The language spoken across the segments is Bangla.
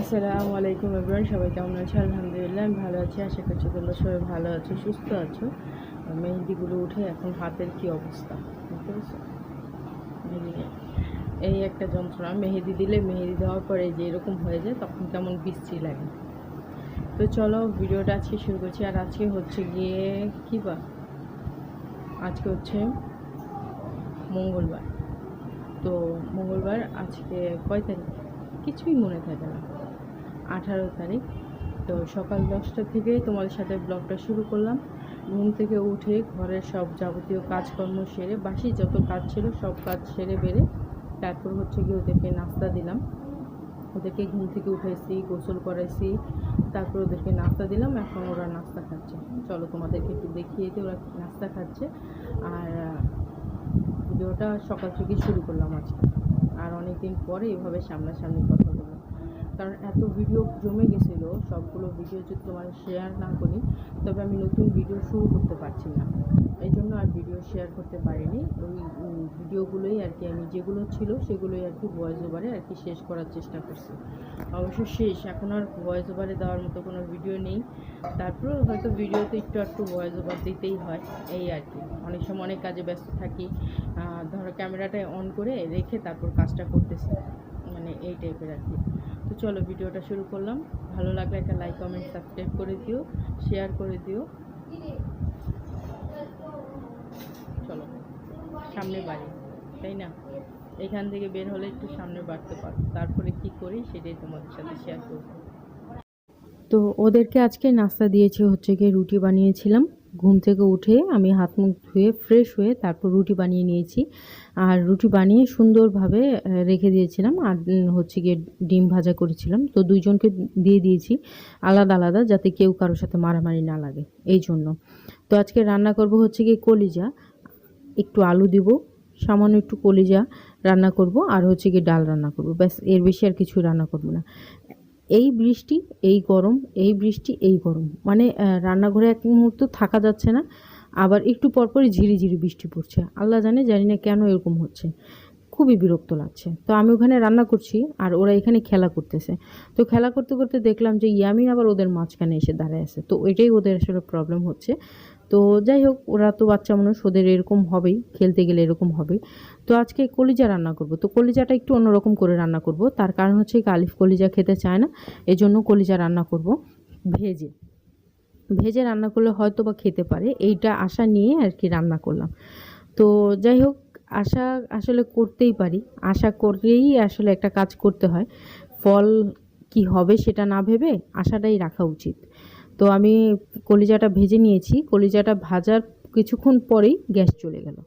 আসসালামু আলাইকুম এভরিওয়ান সবাই কেমন আছে? আলহামদুলিল্লাহ, আমি ভালো আছি, আশা করছি তোমরা সবাই ভালো আছো, সুস্থ আছো। মেহেন্দিগুলো উঠে এখন হাতের কি অবস্থা? বুঝতে পেরেছ? এই একটা যন্ত্রণা, মেহেদি দিলে মেহেদি দেওয়ার পরে যে এরকম হয়ে যায়, তখন কেমন বিশ্রী লাগে। তো চলো, ভিডিওটা আজকে শুরু করছি। আর আজকে হচ্ছে গিয়ে কী বা? আজকে হচ্ছে মঙ্গলবার। তো মঙ্গলবার আজকে কয় তারিখ? কিছুই মনে থাকে না। আঠারো তারিখ। তো সকাল দশটা থেকে তোমাদের সাথে ব্লগটা শুরু করলাম। ঘুম থেকে উঠে ঘরের সব যাবতীয় কাজকর্ম সেরে, বাসি যত কাজ ছিল সব কাজ সেরে বেড়ে তারপর হচ্ছে গিয়ে ওদেরকে নাস্তা দিলাম। ওদেরকে ঘুম থেকে উঠেছি, গোসল করাইছি, তারপর ওদেরকে নাস্তা দিলাম, এখন ওরা নাস্তা খাচ্ছে। চলো তোমাদেরকে একটু দেখিয়ে দিই ওরা নাস্তা খাচ্ছে। আর ভিডিওটা সকাল থেকে শুরু করলাম আজকে। আর অনেক দিন পরে এভাবে সামনাসামনি কথা কারণ এত ভিডিও জমে গেছিল, সবগুলো ভিডিও যদি তোমার শেয়ার না করি, তবে আমি নতুন ভিডিও শুরু করতে পারছি না। এই জন্য আর ভিডিও শেয়ার করতে পারিনি। ওই ভিডিওগুলোই আর কি আমি, যেগুলো ছিল সেগুলোই আর কি ভয়েস ওভারে আর কি শেষ করার চেষ্টা করছি। অবশ্য শেষ, এখন আর ভয়েস ওভারে দেওয়ার মতো কোনো ভিডিও নেই। তারপরেও হয়তো ভিডিওতে একটু একটু ভয়েস ওভার দিতেই হয়, এই আর কি। অনেক সময় অনেক কাজে ব্যস্ত থাকি ধরো ক্যামেরাটা অন করে রেখে তারপর কাজটা করতেছি মানে এই টাইপের আর কি। তো চলো ভিডিওটা শুরু করলাম। ভালো লাগলে একটা লাইক কমেন্ট সাবস্ক্রাইব করে দিও শেয়ার করে দিও। চলো, সামনে বাড়ি, তাই না? এখান থেকে বের হলে একটু সামনে বাড়তে পারো। তারপরে কি করি সেটাই তোমাদের সাথে শেয়ার করব। তো ওদেরকে আজকে নাস্তা দিয়েছি হচ্ছে গিয়ে রুটি বানিয়েছিলাম। ঘুম থেকে উঠে আমি হাত মুখ ধুয়ে ফ্রেশ হয়ে তারপর রুটি বানিয়ে নিয়েছি। আর রুটি বানিয়ে সুন্দরভাবে রেখে দিয়েছিলাম। আর হচ্ছে গিয়ে ডিম ভাজা করেছিলাম। তো দুইজনকে দিয়ে দিয়েছি আলাদা আলাদা যাতে কেউ কারোর সাথে মারামারি না লাগে। এই জন্য। তো আজকে রান্না করব হচ্ছে গিয়ে কলিজা। একটু আলু দিব, সামান্য একটু কলিজা রান্না করব। আর হচ্ছে গিয়ে ডাল রান্না করব। ব্যাস, এর বেশি আর কিছু রান্না করব না। এই বৃষ্টি, এই গরম, এই বৃষ্টি, এই গরম। মানে রান্নাঘরে এক মুহূর্ত থাকা যাচ্ছে না, আবার একটু পরপরই ঝিরিঝিরি বৃষ্টি পড়ছে। আল্লাহ জানে, জানি না কেন এরকম হচ্ছে। খুবই বিরক্ত লাগছে। তো আমি ওখানে রান্না করছি, আর ওরা এখানে খেলা করতেছে। তো খেলা করতে করতে দেখলাম যে ইয়ামিন আবার ওদের মাঝখানে এসে দাঁড়ায় আছে। তো ওইটাই ওদের আসলে প্রবলেম হচ্ছে। তো যাই হোক, ওরা তো বাচ্চা মানুষ, ওদের এরকম হবেই, খেলতে গেলে এরকম হবেই তো আজকে কলিজা রান্না করব। তো কলিজাটা একটু অন্যরকম করে রান্না করব। তার কারণ হচ্ছে কি, আলিফ কলিজা খেতে চায় না, এজন্য কলিজা রান্না করব। ভেজে। ভেজে রান্না করলে হয়তো বা খেতে পারে। এইটা আশা নিয়ে আর কি রান্না করলাম। তো যাই হোক, আশা আসলে করতেই পারি। আশা করেই আসলে একটা কাজ করতে হয়। ফল কি হবে সেটা না ভেবে আশাটাই রাখা উচিত। তো আমি কলিজাটা ভেজে নিয়েছি। কলিজাটা ভাজার কিছুক্ষণ পরেই গ্যাস চলে গেল।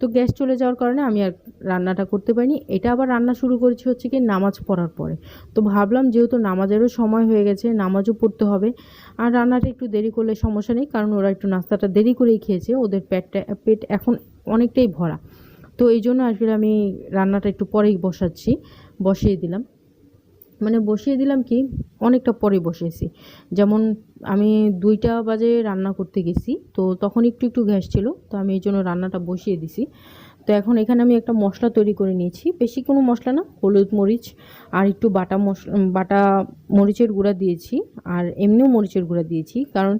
তো গ্যাস চলে যাওয়ার কারণে আমি আর রান্নাটা করতে পারিনি। এটা আবার রান্না শুরু করেছি হচ্ছে কি নামাজ পড়ার পরে। তো ভাবলাম যেহেতু নামাজেরও সময় হয়ে গেছে, নামাজও পড়তে হবে। আর রান্নাটা একটু দেরি করলে সমস্যা নেই, কারণ ওরা একটু নাস্তাটা দেরি করেই খেয়েছে। ওদের পেটটা, পেট এখন অনেকটাই ভরা। তো এই জন্য আসলে আমি রান্নাটা একটু পরেই বসাচ্ছি, বসিয়ে দিলাম। মানে বসিয়ে দিলাম কি, অনেকটা পরে বসিয়েছি। যেমন আমি দুইটা বাজে রান্না করতে গেছি, তো তখন একটু একটু গ্যাস ছিল, তো আমি এই জন্য রান্নাটা বসিয়ে দিছি। তো এখন এখানে আমি একটা মশলা তৈরি করে নিয়েছি। বেশি কোনো মশলা না, হলুদ মরিচ আর একটু বাটা মশলা বাটা মরিচের গুঁড়া দিয়েছি আর এমনিও মরিচের গুঁড়া দিয়েছি। কারণ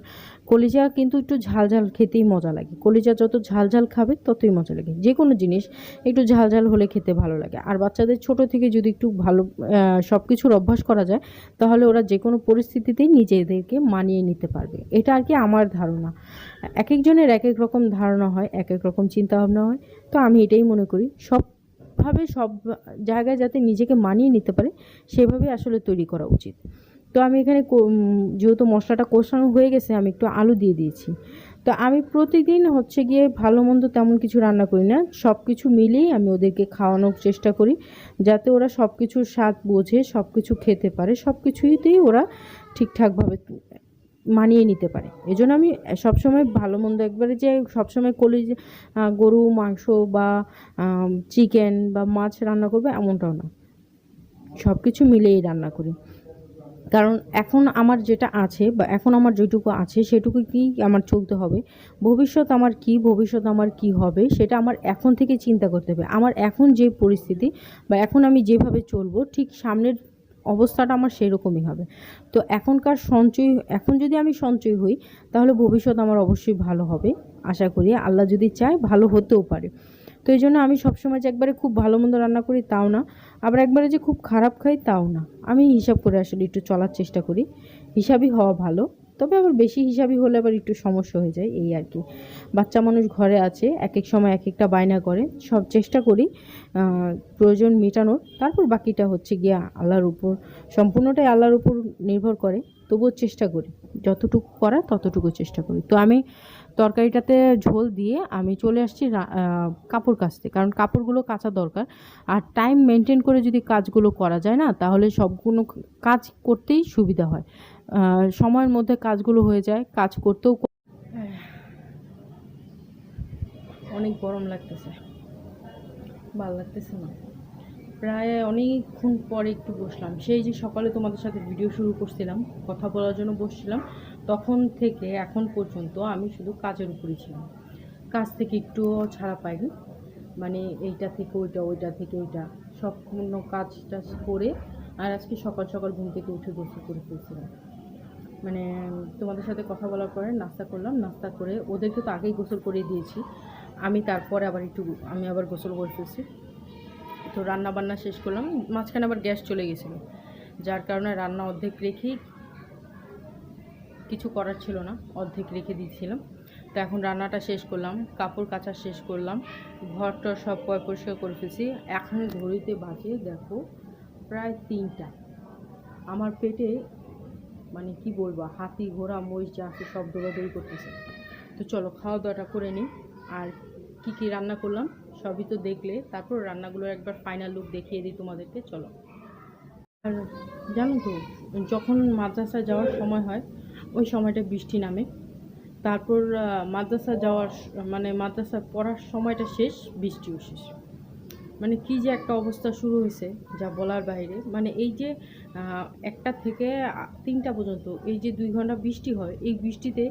কলিজা কিন্তু একটু ঝাল ঝাল খেতেই মজা লাগে। কলিজা যত ঝাল ঝাল খাবে ততই মজা লাগে। যে কোনো জিনিস একটু ঝাল ঝাল হলে খেতে ভালো লাগে। আর বাচ্চাদের ছোট থেকে যদি একটু ভালো সব কিছুর অভ্যাস করা যায়, তাহলে ওরা যে কোনো পরিস্থিতিতেই নিজেদেরকে মানিয়ে নিতে পারবে। এটা আর কি আমার ধারণা। এক একজনের এক এক রকম ধারণা হয় এক এক রকম চিন্তাভাবনা হয়। তো আমি এটাই মনে করি। সবভাবে সব জায়গায় যাতে নিজেকে মানিয়ে নিতে পারে সেভাবে আসলে তৈরি করা উচিত। তো আমি এখানে যেহেতু মশলাটা কষানো হয়ে গেছে, আমি একটু আলু দিয়ে দিয়েছি। তো আমি প্রতিদিন হচ্ছে গিয়ে ভালো মন্দ তেমন কিছু রান্না করি না। সব কিছু মিলিয়েই আমি ওদেরকে খাওয়ানোর চেষ্টা করি, যাতে ওরা সব কিছুর স্বাদ বোঝে সব কিছু খেতে পারে সব কিছুইতেই ওরা ঠিকঠাকভাবে মানিয়ে নিতে পারে। এই জন্য আমি সবসময় ভালো মন্দ একবারে যে সবসময় কলি গরু, মাংস বা চিকেন বা মাছ রান্না করবে এমনটাও না। সব কিছু মিলিয়েই রান্না করি। কারণ এখন আমার যেটা আছে বা এখন আমার যেটুকু আছে সেটুকু কি আমার চলতে হবে। ভবিষ্যৎ আমার কি, ভবিষ্যৎ আমার কি হবে সেটা আমার এখন থেকে চিন্তা করতে হবে। আমার এখন যে পরিস্থিতি বা এখন আমি যেভাবে চলবো ঠিক সামনের অবস্থাটা আমার সেরকমই হবে। তো এখনকার সঞ্চয়, এখন যদি আমি সঞ্চয় হই, তাহলে ভবিষ্যৎ আমার অবশ্যই ভালো হবে। আশা করি আল্লাহ যদি চায়, ভালো হতেও পারে। তো এই জন্য আমি সবসময় যে একবারে খুব ভালো মন্দ রান্না করি তাও না, আবার একবারে যে খুব খারাপ খাই তাও না। আমি হিসাব করে আসলে একটু চলার চেষ্টা করি। হিসাবই হওয়া ভালো। তবে আবার বেশি হিসাবই হলে আবার একটু সমস্যা হয়ে যায়, এই আর কি। বাচ্চা মানুষ ঘরে আছে এক এক সময় এক একটা বায়না করে। সব চেষ্টা করি প্রয়োজন মেটানোর। তারপর বাকিটা হচ্ছে গিয়া আল্লাহর উপর, সম্পূর্ণটাই আল্লাহর উপর নির্ভর করে। তবুও চেষ্টা করি। যতটুকু করা ততটুকু চেষ্টা করি। তো আমি তরকারিটাতে ঝোল দিয়ে আমি চলে আসছি কাপড় কাচতে। কারণ কাপড়গুলো কাচা দরকার। আর টাইম মেনটেন করে যদি কাজগুলো করা যায় না, তাহলে সবগুলো কাজ করতেই সুবিধা হয়। সময়ের মধ্যে কাজগুলো হয়ে যায়, কাজ করতেও অনেক গরম লাগতেছে। ভালো লাগতেছে না। প্রায় অনেকক্ষণ পরে একটু বসলাম। সেই যে সকালে তোমাদের সাথে ভিডিও শুরু করছিলাম, কথা বলার জন্য বসছিলাম, তখন থেকে এখন পর্যন্ত আমি শুধু কাজের উপরই ছিলাম। কাজ থেকে একটুও ছাড়া পাইনি। মানে এইটা থেকে ওইটা ওইটা থেকে ওইটা। সম্পূর্ণ কাজ টাজ করে আর আজকে সকাল সকাল ঘুম থেকে উঠে গোসল করে ফেলছিলাম মানে তোমাদের সাথে কথা বলার পরে নাস্তা করলাম। নাস্তা করে ওদেরকে তো আগেই গোসল করে দিয়েছি। আমি তারপরে আবার একটু, আমি আবার গোসল করে ফেলছি। তো রান্না বান্না শেষ করলাম। মাঝখানে আবার গ্যাস চলে গেছিল। যার কারণে রান্না অর্ধেক রেখেই কিছু করার ছিল না, অর্ধেক রেখে দিয়েছিলাম। তো এখন রান্নাটা শেষ করলাম, কাপড় কাচা শেষ করলাম ঘরটা সব পয় পরিষ্কার করে ফেলছি। এখন ঘড়িতে বাজে, দেখো, প্রায় তিনটা। আমার পেটে মানে কি বলব, হাতি, ঘোড়া, মহিষ যা আছে সব দৌড়াদৌড়ি করতেছে। তো চলো খাওয়া দাওয়াটা করে নিই। আর কি কি রান্না করলাম? সবই তো দেখলে। তারপর রান্নাগুলোর একবার ফাইনাল লুক দেখিয়ে দিই তোমাদেরকে, চলো। আর জানো তো, যখন মাদ্রাসায় যাওয়ার সময় হয়, ওই সময়টা বৃষ্টি নামে। তারপর মাদ্রাসা যাওয়ার মানে মাদ্রাসা পড়ার সময়টা শেষ, বৃষ্টিও শেষ। মানে কি যে একটা অবস্থা শুরু হয়েছে, যা বলার বাইরে। মানে এই যে একটা থেকে তিনটা পর্যন্ত, এই যে দুই ঘণ্টা বৃষ্টি হয়, এই বৃষ্টিতে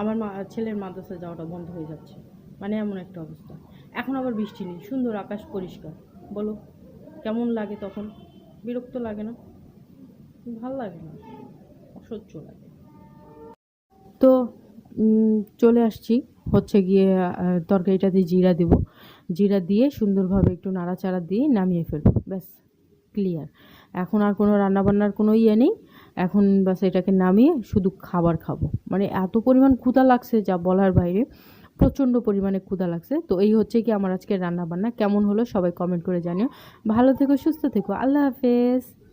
আমার ছেলের মাদ্রাসা যাওয়াটা বন্ধ হয়ে যাচ্ছে। মানে এমন একটা অবস্থা। এখন আবার বৃষ্টি নেই, সুন্দর আকাশ পরিষ্কার। বলো, কেমন লাগে তখন? বিরক্ত লাগে না? ভালো লাগে না, অসহ্য লাগে। তো চলে আসছি, হচ্ছে গিয়ে তরকারিটাতে জিরা দেব। জিরা দিয়ে সুন্দরভাবে একটু নাড়াচাড়া দিয়ে নামিয়ে ফেলব, ব্যাস ক্লিয়ার এখন আর কোনো রান্নাবান্নার কোনো ইয়ে নেই। এখন ব্যাস এটাকে নামিয়ে শুধু খাবার খাব। মানে এত পরিমাণ ক্ষুধা লাগছে যা বলার বাইরে। প্রচণ্ড পরিমাণে ক্ষুদা লাগছে। তো এই হচ্ছে কি আমার আজকে রান্নাবান্না। কেমন হলো সবাই কমেন্ট করে জানিও। ভালো থেকো, সুস্থ থেকো। আল্লাহ হাফেজ।